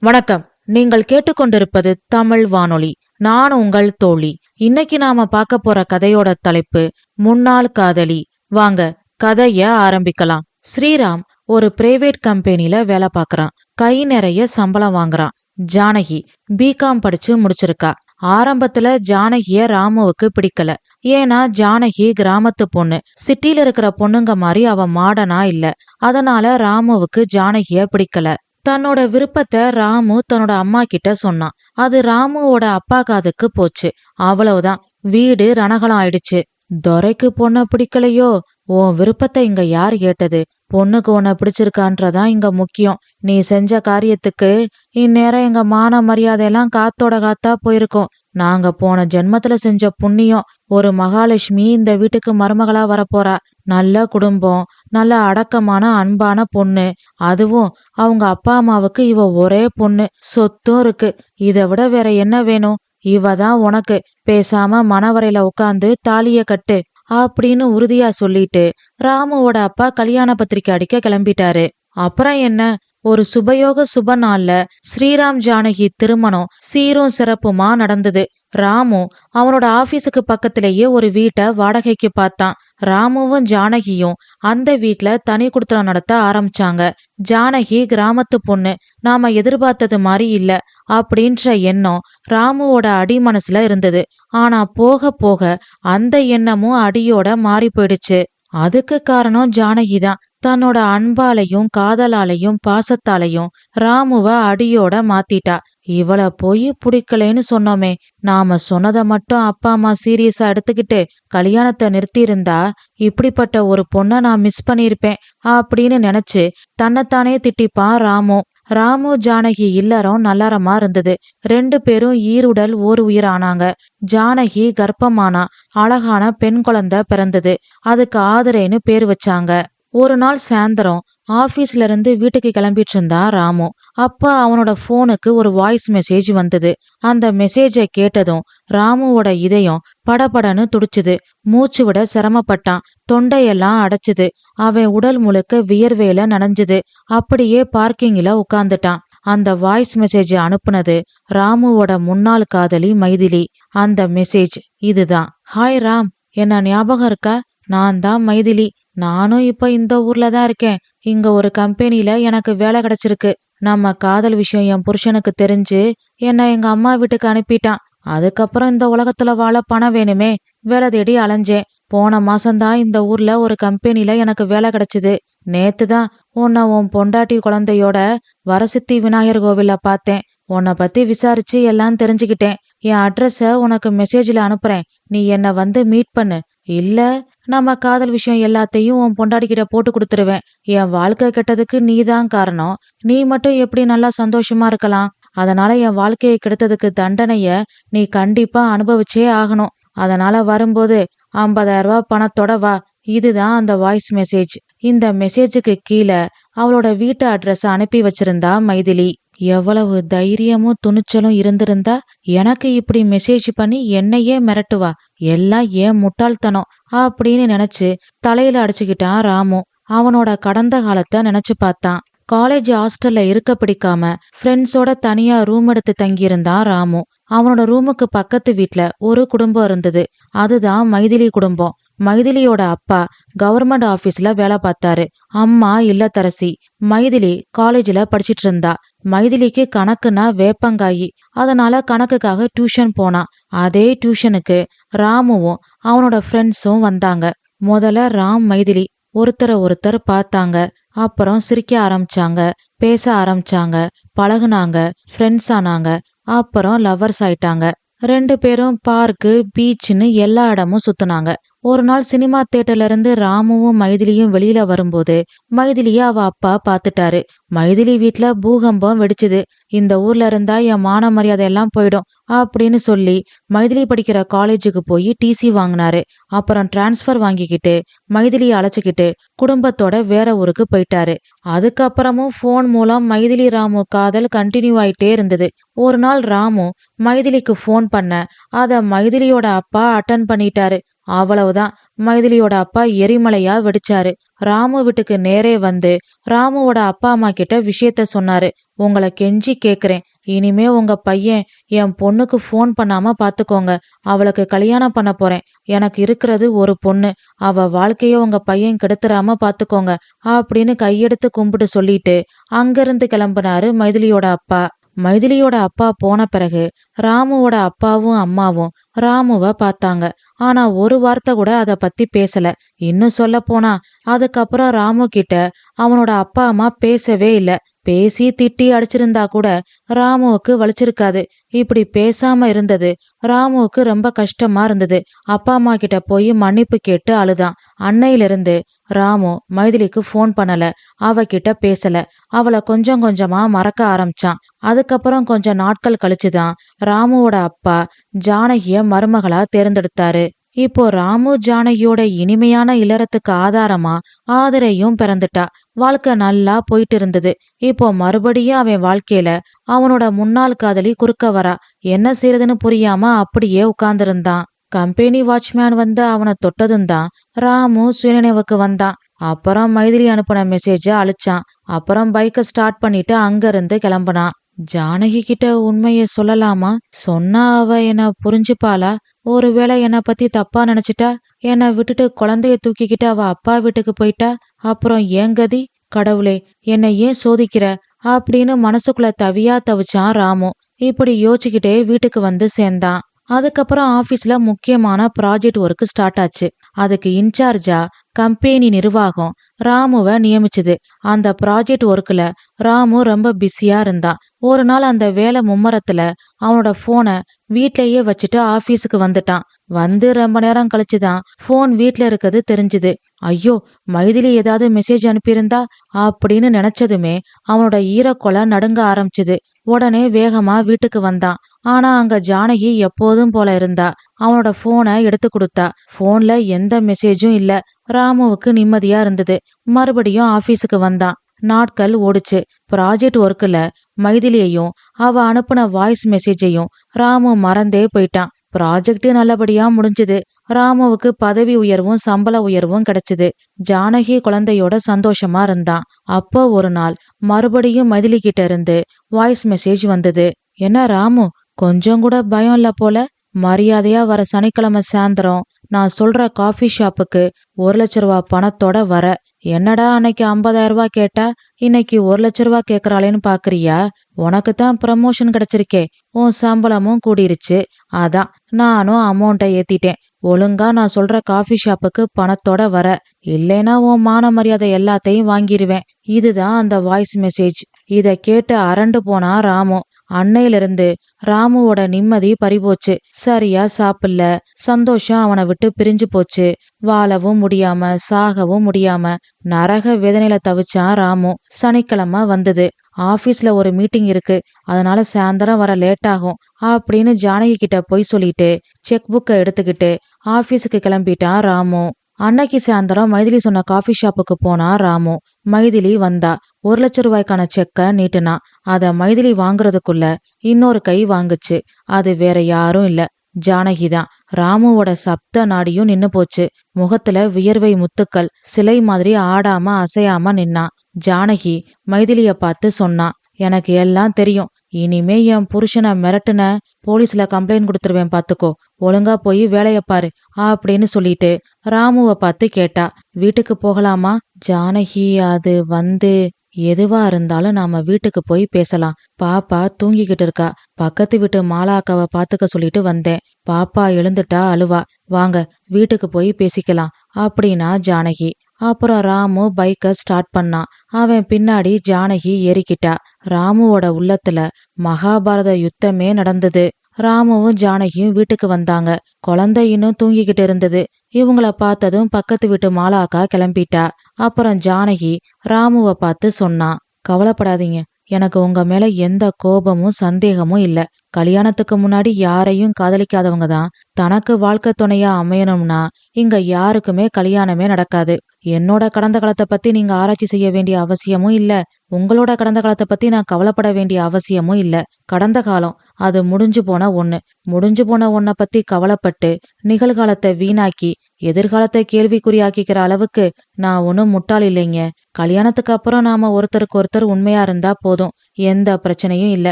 வணக்கம். நீங்கள் கேட்டுக்கொண்டிருப்பது தமிழ் வானொலி. நான் உங்கள் தோழி. இன்னைக்கு நாம பார்க்க போற கதையோட தலைப்பு முன்னாள் காதலி. வாங்க கதைய ஆரம்பிக்கலாம். ஸ்ரீராம் ஒரு பிரைவேட் கம்பெனில வேலை பார்க்கறான். கை நிறைய சம்பளம் வாங்குறான். ஜானகி பிகாம் படிச்சு முடிச்சிருக்கா. ஆரம்பத்துல ஜானகிய ராமுவுக்கு பிடிக்கல. ஏன்னா ஜானகி கிராமத்து பொண்ணு. சிட்டில இருக்கிற பொண்ணுங்க மாதிரி அவ மாடனா இல்ல. அதனால ராமுவுக்கு ஜானகிய பிடிக்கல. தன்னோட விருப்பத்தை ராமு தன்னோட அம்மா கிட்ட சொன்னான். அது ராமுவோட அப்பா காதுக்கு போச்சு. அவ்வளவுதான். வீடு ரணகலம் ஆயிடுச்சு. துரைக்கு பொண்ண பிடிக்கலையோ? உன் விருப்பத்தை இங்க யார் கேட்டது? பொண்ணுக்கு உன்னை பிடிச்சிருக்கான்றதான் இங்க முக்கியம். நீ செஞ்ச காரியத்துக்கு இந்நேரம் எங்க மான மரியாதையெல்லாம் காத்தோட காத்தா போயிருக்கோம். நாங்க போன ஜென்மத்துல செஞ்ச புண்ணியம் ஒரு மகாலட்சுமி இந்த வீட்டுக்கு மருமகளா வரப்போறா. நல்ல குடும்பம். நல்ல அடக்கமான அன்பான பொண்ணு. அதுவும் அவங்க அப்பா அம்மாவுக்கு இவ ஒரே பொண்ணு. சொத்தும் இருக்கு. இதை விட வேற என்ன வேணும்? இவ தான் உனக்கு. பேசாம மணவரையில உட்காந்து தாலிய கட்டு அப்படின்னு உறுதியா சொல்லிட்டு ராமுவோட அப்பா கல்யாண பத்திரிக்கை அடிக்க கிளம்பிட்டாரு. அப்புறம் என்ன? ஒரு சுபயோக சுப நாள்ல ஸ்ரீராம் ஜானகி திருமணம் சீரும் சிறப்புமா நடந்தது. ராமு அவனோட ஆபீஸுக்கு பக்கத்திலேயே ஒரு வீட்டை வாடகைக்கு பார்த்தான். ராமுவும் ஜானகியும் அந்த வீட்ல தனி குடுத்தனம் நடத்த ஆரம்பிச்சாங்க. ஜானகி கிராமத்து பொண்ணு நாம எதிர்பார்த்தது மாதிரி இல்ல அப்படின்ற எண்ணம் ராமுவோட அடி மனசுல இருந்தது. ஆனா போக போக அந்த எண்ணமும் அடியோட மாறி போயிடுச்சு. அதுக்கு காரணம் ஜானகி தான். தன்னோட அன்பாலையும் காதலாலையும் பாசத்தாலையும் ராமுவ அடியோட மாத்திட்டா. இவள போய் பிடிக்கலைன்னு சொன்னோமே. நாம சொன்னதை மட்டும் அப்பா அம்மா சீரியஸா எடுத்துக்கிட்டு கல்யாணத்தை நிறுத்தியிருந்தா இப்படிப்பட்ட ஒரு பொண்ணை நான் மிஸ் பண்ணியிருப்பேன் அப்படின்னு நினைச்சு தன்னைத்தானே திட்டிப்பான் ராமு. ராமு ஜானகி இல்லறம் நல்லறமா இருந்தது. ரெண்டு பேரும் ஈருடல் ஓர் உயிர் ஆனாங்க ஜானகி கர்ப்பமானா அழகான பெண் குழந்தை பிறந்தது. அதுக்கு ஆதரேன்னு பேர் வச்சாங்க. ஒரு நாள் சாயந்தரம் ஆபீஸ்ல இருந்து வீட்டுக்கு கிளம்பிட்டு இருந்தா ராமு. அப்ப அவனோட போனுக்கு ஒரு வாய்ஸ் மெசேஜ் வந்தது. அந்த மெசேஜை கேட்டதும் ராமுவோட இதயம் படபடன்னு துடிச்சுது. மூச்சு விட சிரமப்பட்டான். தொண்டையெல்லாம் அடைச்சுது. அவன் உடல் முழுக்க வியர்வேல நனைஞ்சுது. அப்படியே பார்க்கிங்ல உட்கார்ந்துட்டான். அந்த வாய்ஸ் மெசேஜ் அனுப்புனது ராமுவோட முன்னாள் காதலி மைதிலி. அந்த மெசேஜ் இதுதான். ஹாய் ராம் என்ன ஞாபகம் இருக்கா? நான் தான் மைதிலி. நானும் இப்ப இந்த ஊர்ல தான் இருக்கேன். இங்க ஒரு கம்பெனில எனக்கு வேலை கிடைச்சிருக்கு. நம்ம காதல் விஷயம் என் புருஷனுக்கு தெரிஞ்சு என்னை எங்க அம்மா வீட்டுக்கு அனுப்பிட்டான். அதுக்கப்புறம் இந்த உலகத்துல வாழ பணம் வேணுமே. வேலை தேடி அலைஞ்சேன். போன மாசம்தான் இந்த ஊர்ல ஒரு கம்பெனில எனக்கு வேலை கிடைச்சது. நேத்து தான் உன்னை உன் பொண்டாட்டி குழந்தையோட வரசித்தி விநாயகர் கோவில்ல பார்த்தேன். உன்னை பத்தி விசாரிச்சு எல்லாம் தெரிஞ்சுக்கிட்டேன். என் அட்ரஸ உனக்கு மெசேஜ்ல அனுப்புறேன். நீ என்னை வந்து மீட் பண்ணு. இல்ல நம்ம காதல் விஷயம் எல்லாத்தையும் உன் பொண்டாடிக்கிட்ட போட்டு கொடுத்துருவேன். என் வாழ்க்கை கெட்டதுக்கு நீ தான் காரணம். நீ மட்டும் எப்படி நல்லா சந்தோஷமா இருக்கலாம்? அதனால என் வாழ்க்கையை கெடுத்ததுக்கு தண்டனைய நீ கண்டிப்பா அனுபவிச்சே ஆகணும். அதனால வரும்போது ஐம்பதாயிரம் ரூபாய் பணத்தோட வா. இதுதான் அந்த வாய்ஸ் மெசேஜ் இந்த மெசேஜுக்கு கீழே அவளோட வீட்டு அட்ரஸ் அனுப்பி வச்சிருந்தா மைதிலி. எவ்வளவு தைரியமும் துணிச்சலும் இருந்திருந்தா எனக்கு இப்படி மெசேஜ் பண்ணி என்னையே மிரட்டுவா. எல்லாம் ஏன் முட்டாள்தனம் அப்படின்னு நினைச்சு தலையில அடிச்சுக்கிட்டான் ராமு. அவனோட கடந்த காலத்தை நினைச்சு பார்த்தான். காலேஜ் ஹாஸ்டல்ல இருக்க பிடிக்காம ஃப்ரெண்ட்ஸோட தனியா ரூம் எடுத்து தங்கியிருந்தான் ராமு. அவனோட ரூமுக்கு பக்கத்து வீட்ல ஒரு குடும்பம் இருந்தது. அதுதான் மைதிலி குடும்பம். மைதிலியோட அப்பா கவர்மெண்ட் ஆபீஸ்ல வேலை பார்த்தாரு. அம்மா இல்லத்தரசி. மைதிலி காலேஜ்ல படிச்சிட்டு இருந்தா. மைதிலிக்கு கணக்குனா வேப்பங்காயி. அதனால கணக்குக்காக டியூஷன் போனான் அதே டியூஷனுக்கு ராமுவும் அவனோட ஃப்ரெண்ட்ஸும் வந்தாங்க. முதல்ல ராம் மைதிலி ஒருத்தரை ஒருத்தர் பார்த்தாங்க. அப்புறம் சிரிக்க ஆரம்பிச்சாங்க. பேச ஆரம்பிச்சாங்க. பழகுனாங்க. ஃப்ரெண்ட்ஸ் ஆனாங்க. அப்புறம் லவ்வர்ஸ் ஆயிட்டாங்க. ரெண்டு பேரும் பார்க்கு பீச்சுன்னு எல்லா இடமும் சுத்துனாங்க. ஒரு நாள் சினிமா தேட்டர்ல இருந்து ராமுவும் மைதிலியும் வெளியில வரும்போது மைதிலிய அவ அப்பா? பாத்துட்டாரு. மைதிலி வீட்ல பூகம்பம் வெடிச்சுது. இந்த ஊர்ல இருந்தா என் மான மரியாதை எல்லாம் போயிடும் அப்படின்னு சொல்லி மைதிலி படிக்கிற காலேஜுக்கு போய் டிசி வாங்கினாரு. அப்புறம் டிரான்ஸ்ஃபர் வாங்கிக்கிட்டு மைதிலியை அழைச்சிக்கிட்டு குடும்பத்தோட வேற ஊருக்கு போயிட்டாரு. அதுக்கப்புறமும் ஃபோன் மூலம் மைதிலி ராமு காதல் கண்டினியூ ஆயிட்டே இருந்தது. ஒரு நாள் ராமு மைதிலிக்கு ஃபோன் பண்ண அத மைதிலியோட அப்பா அட்டன் பண்ணிட்டாரு. அவ்வளவுதான். மைதிலியோட அப்பா எரிமலையா வெடிச்சாரு. ராமு வீட்டுக்கு நேரே வந்து ராமுவோட அப்பா அம்மா கிட்ட விஷயத்த சொன்னாரு. உங்களை கெஞ்சி கேக்குறேன். இனிமே உங்க பையன் என் பொண்ணுக்கு ஃபோன் பண்ணாம பாத்துக்கோங்க. அவளுக்கு கல்யாணம் பண்ண போறேன். எனக்கு இருக்கிறது ஒரு பொண்ணு. அவ வாழ்க்கைய உங்க பையன் கெடுத்துறாம பாத்துக்கோங்க. அப்படின்னு கையெடுத்து கும்பிட்டு சொல்லிட்டு அங்கிருந்து கிளம்புனாரு மைதிலியோட அப்பா. மைதிலியோட அப்பா போன பிறகு ராமுவோட அப்பாவும் அம்மாவும் ராமுவை பார்த்தாங்க. ஆனா ஒரு வார்த்தை கூட அத பத்தி பேசல. இன்னும் சொல்ல போனா அதுக்கப்புறம் ராமு கிட்ட அவனோட அப்பா அம்மா பேசவே இல்லை. பேசி திட்டி அடிச்சிருந்தா கூட ராமுவுக்கு வலிச்சிருக்காது. இப்படி பேசாம இருந்தது. ராமுவுக்கு ரொம்ப கஷ்டமா இருந்தது. அப்பா அம்மா கிட்ட போய் மன்னிப்பு கேட்டு அழுதான். அன்னையிலிருந்து ராமு மைதிலிக்கு ஃபோன் பண்ணல. அவகிட்ட பேசல. அவளை கொஞ்சம் கொஞ்சமா மறக்க ஆரம்பிச்சான். அதுக்கப்புறம் கொஞ்சம் நாட்கள் கழிச்சுதான் ராமுவோட அப்பா ஜானகிய மருமகளா தேர்ந்தெடுத்தாரு. இப்போ ராமு ஜானகியோட இனிமையான இல்லறத்துக்கு ஆதாரமா ஆதரையும் பிறந்துட்டா. வாழ்க்கை நல்லா போயிட்டு இருந்தது இப்போ மறுபடியும் அவன் வாழ்க்கையில அவனோட முன்னாள் காதலி குறுக்க வரா. என்ன செய்யறதுன்னு புரியாம அப்படியே உட்கார்ந்திருந்தான். கம்பெனி வாட்ச்மேன் வந்து அவனை தொட்டதும் தான் ராமு சுயநினைவுக்கு வந்தான். அப்புறம் மைதிலி அனுப்பின மெசேஜை அழிச்சான். அப்புறம் பைக்கை ஸ்டார்ட் பண்ணிட்டு அங்கிருந்து கிளம்புனான். ஜானகி கிட்ட உண்மைய சொல்லலாமா? சொன்னா அவ என்ன புரிஞ்சுப்பாளா? ஒருவேளை என்னை பத்தி தப்பா நினைச்சிட்டா? என்னை விட்டுட்டு குழந்தைய தூக்கிக்கிட்டு அவ அப்பா வீட்டுக்கு போயிட்டா? அப்புறம் ஏன் கதி? கடவுளே என்னை ஏன் சோதிக்கிற? அப்படின்னு மனசுக்குள்ள தவியா தவிச்சான் ராமு. இப்படி யோசிச்சுக்கிட்டே வீட்டுக்கு வந்து சேர்ந்தான். அதுக்கப்புறம் ஆபீஸ்ல முக்கியமான ப்ராஜெக்ட் ஒர்க் ஸ்டார்ட் ஆச்சு. அதுக்கு இன்சார்ஜா? கம்பெனி நிர்வாகம். ராமுவை நியமிச்சுது. அந்த ப்ராஜெக்ட் ஒர்க்ல ராமு ரொம்ப பிஸியா இருந்தான். ஒரு நாள் அந்த வேலை மும்மரத்துல அவனோட போனை வீட்லயே வச்சுட்டு ஆபீஸுக்கு வந்துட்டான். வந்து ரொம்ப நேரம் கழிச்சுதான் போன் வீட்ல இருக்கிறது தெரிஞ்சுது. ஐயோ மைதிலி ஏதாவது மெசேஜ் அனுப்பியிருந்தா அப்படின்னு நினைச்சதுமே அவனோட ஈரக்கொலை நடுங்க ஆரம்பிச்சுது. உடனே வேகமா வீட்டுக்கு வந்தான். ஆனா அங்க ஜானகி எப்போதும் போல இருந்தா. அவனோட போனை எடுத்து கொடுத்தா. போன்ல எந்த மெசேஜும் இல்ல. ராமுவுக்கு நிம்மதியா இருந்தது. மறுபடியும் ஆபீஸுக்கு வந்தான். நாட்கள் ஓடுச்சு. ப்ராஜெக்ட் ஒர்க்ல மைதிலியையும் அவ அனுப்புன வாய்ஸ் மெசேஜையும் ராமு மறந்தே போயிட்டான். ப்ராஜெக்ட் நல்லபடியா முடிஞ்சது. ராமுவுக்கு பதவி உயர்வும் சம்பள உயர்வும் கிடைச்சது. ஜானகி குழந்தையோட சந்தோஷமா இருந்தான். அப்போ ஒரு நாள் மறுபடியும் மதிலி கிட்ட இருந்து வாய்ஸ் மெசேஜ் வந்தது. என்ன ராமு கொஞ்சம் கூட பயம் இல்ல போல. மரியாதையா வர சனிக்கிழமை சாயந்தரம் நான் சொல்ற காஃபி ஷாப்புக்கு ஒரு லட்ச ரூபா பணத்தோட வர. என்னடா அன்னைக்கு ஐம்பதாயிரம் ரூபா கேட்டா இன்னைக்கு ஒரு லட்ச ரூபா கேக்குறாளேன்னு பாக்குறியா? உனக்கு தான் ப்ரமோஷன் கிடைச்சிருக்கே. உன் சம்பளமும் கூடிருச்சு. அதான் நானும் அமௌண்ட்டை ஏத்திட்டேன். ஒழுங்கா நான் சொல்ற காஃபி ஷாப்புக்கு பணத்தோட வர. இல்லைன்னா உன் மான மரியாதை எல்லாத்தையும் வாங்கிருவேன். இதுதான் அந்த வாய்ஸ் மெசேஜ் இத கேட்டு அரண்டு போனா ராமு. அன்னையிலிருந்து ராமுவோட நிம்மதி பறிபோச்சு. சரியா சாப்பிடல சந்தோஷம் அவனை விட்டு பிரிஞ்சு போச்சு. வாழவும் முடியாம சாகவும் முடியாம நரக வேதனையில தவிச்சான் ராமு. சனிக்கிழமை வந்தது. ஆபீஸ்ல ஒரு மீட்டிங் இருக்கு. அதனால சாயந்தரம் வர லேட் ஆகும் அப்படின்னு ஜானகி கிட்ட போய் சொல்லிட்டு செக் புக்கை எடுத்துக்கிட்டு ஆபீஸுக்கு கிளம்பிட்டான் ராமு. அன்னைக்கு சாயந்தரம் மைதிலி சொன்ன காஃபி ஷாப்புக்கு போனா ராமு. மைதிலி வந்தா. ஒரு லட்ச ரூபாய்க்கான செக்கை நீட்டுனா அதை மைதிலி வாங்குறதுக்குள்ள இன்னொரு கை வாங்குச்சு. அது வேற யாரும் இல்ல. ஜானகி தான். ராமுவோட சப்த நாடியும் நின்னு போச்சு. முகத்துல வியர்வை முத்துக்கள். சிலை மாதிரி ஆடாம அசையாம நின்னா. ஜானகி மைதிலிய பார்த்து சொன்னா எனக்கு எல்லாம் தெரியும். இனிமே என் புருஷனை மிரட்டுன போலீஸ்ல கம்ப்ளைண்ட் கொடுத்துருவேன் பாத்துக்கோ. ஒழுங்கா போய் வேலைய பாரு அப்படின்னு சொல்லிட்டு ராமுவை பார்த்து கேட்டா வீட்டுக்கு போகலாமா? ஜானகி அது வந்து எதுவா இருந்தாலும் நாம வீட்டுக்கு போய் பேசலாம். பாப்பா தூங்கிக்கிட்டு இருக்கா. பக்கத்து வீட்டு மாலாக்காவை பாத்துக்க சொல்லிட்டு வந்தேன். பாப்பா எழுந்துட்டா அழுவா. வாங்க வீட்டுக்கு போய் பேசிக்கலாம். அப்படின்னா ஜானகி. அப்புறம் ராமு பைக்கை ஸ்டார்ட் பண்ணான் அவன் பின்னாடி ஜானகி ஏறிக்கிட்டா. ராமுவோட உள்ளத்துல மகாபாரத யுத்தமே நடந்தது. ராமுவும் ஜானகியும் வீட்டுக்கு வந்தாங்க. குழந்தை இன்னும் தூங்கிக்கிட்டு இருந்தது. இவங்கள பார்த்ததும் பக்கத்து வீட்டு மாலாக்கா கிளம்பிட்டா. அப்புறம் ஜானகி ராமுவை பார்த்து சொன்னான் கவலைப்படாதீங்க. எனக்கு உங்க மேல எந்த கோபமும் சந்தேகமும் இல்ல. கல்யாணத்துக்கு முன்னாடி யாரையும் காதலிக்காதவங்க தான். தனக்கு வாழ்க்கை துணையா அமையணும்னா இங்க யாருக்குமே கல்யாணமே நடக்காது. என்னோட கடந்த காலத்தை பத்தி நீங்க ஆராய்ச்சி செய்ய வேண்டிய அவசியமும் இல்ல. உங்களோட கடந்த காலத்தை பத்தி நான் கவலைப்பட வேண்டிய அவசியமும் இல்ல. கடந்த காலம் அது முடிஞ்சு போன ஒண்ணு. முடிஞ்சு போன ஒன்ன பத்தி கவலைப்பட்டு நிகழ்காலத்தை வீணாக்கி எதிர்காலத்தை கேள்விக்குறியாக்கிக்கிற அளவுக்கு நான் ஒன்னும் முட்டாள் இல்லைங்க. கல்யாணத்துக்கு அப்புறம் நாம ஒருத்தருக்கு ஒருத்தர் உண்மையா இருந்தா போதும். எந்த பிரச்சனையும் இல்ல.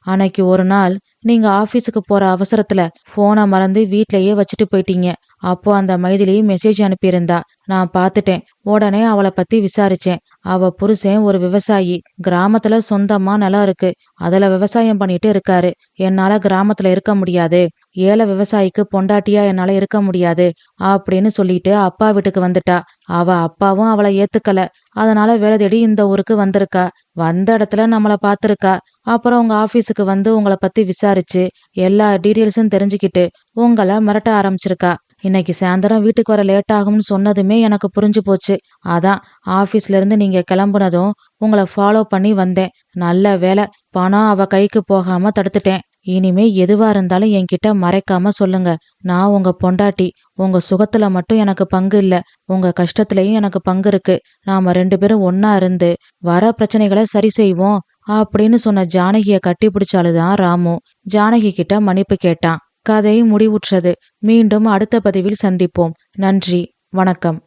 அன்னைக்கு ஒரு நாள் நீங்க ஆபீஸுக்கு போற அவசரத்துல போனை மறந்து வீட்லயே வச்சுட்டு போயிட்டீங்க. அப்போ அந்த மைதிலி மெசேஜ் அனுப்பியிருந்தா. நான் பார்த்துட்டேன். உடனே அவளை பத்தி விசாரிச்சேன். அவ புருஷன் ஒரு விவசாயி. கிராமத்துல சொந்தமா நிலம் இருக்கு. அதுல விவசாயம் பண்ணிட்டு இருக்காரு. என்னால கிராமத்துல இருக்க முடியாது. ஏழை விவசாயிக்கு பொண்டாட்டியா என்னால இருக்க முடியாது அப்படின்னு சொல்லிட்டு அப்பா வீட்டுக்கு வந்துட்டா. அவ அப்பாவும் அவளை ஏத்துக்கல. அதனால வேலை தேடி இந்த ஊருக்கு வந்திருக்கா. வந்த இடத்துல நம்மள பாத்திருக்கா அப்புறம் உங்க ஆபீஸுக்கு வந்து உங்களை பத்தி விசாரிச்சு எல்லா டீட்டெயில்ஸும் தெரிஞ்சுக்கிட்டு உங்களை மிரட்ட ஆரம்பிச்சிருக்கா. இன்னைக்கு சாயந்தரம் வீட்டுக்கு வர லேட் ஆகும்னு சொன்னதுமே எனக்கு புரிஞ்சு போச்சு. அதான் ஆபீஸ்ல இருந்து நீங்க கிளம்புனதும் உங்களை ஃபாலோ பண்ணி வந்தேன். நல்ல வேலை பணம் அவ கைக்கு போகாம தடுத்துட்டேன். இனிமே எதுவா இருந்தாலும் என்கிட்ட மறைக்காம சொல்லுங்க. நான் உங்க பொண்டாட்டி. உங்க சுகத்துல மட்டும் எனக்கு பங்கு இல்ல. உங்க கஷ்டத்துலயும் எனக்கு பங்கு இருக்கு. நாம ரெண்டு பேரும் ஒன்னா இருந்து வர பிரச்சனைகளை சரி செய்வோம் அப்படின்னு சொன்ன ஜானகிய கட்டி பிடிச்சாலுதான் ராமு. ஜானகி கிட்ட மன்னிப்பு கேட்டான். கதை முடிவுற்றது. மீண்டும் அடுத்த பதிவில் சந்திப்போம். நன்றி. வணக்கம்.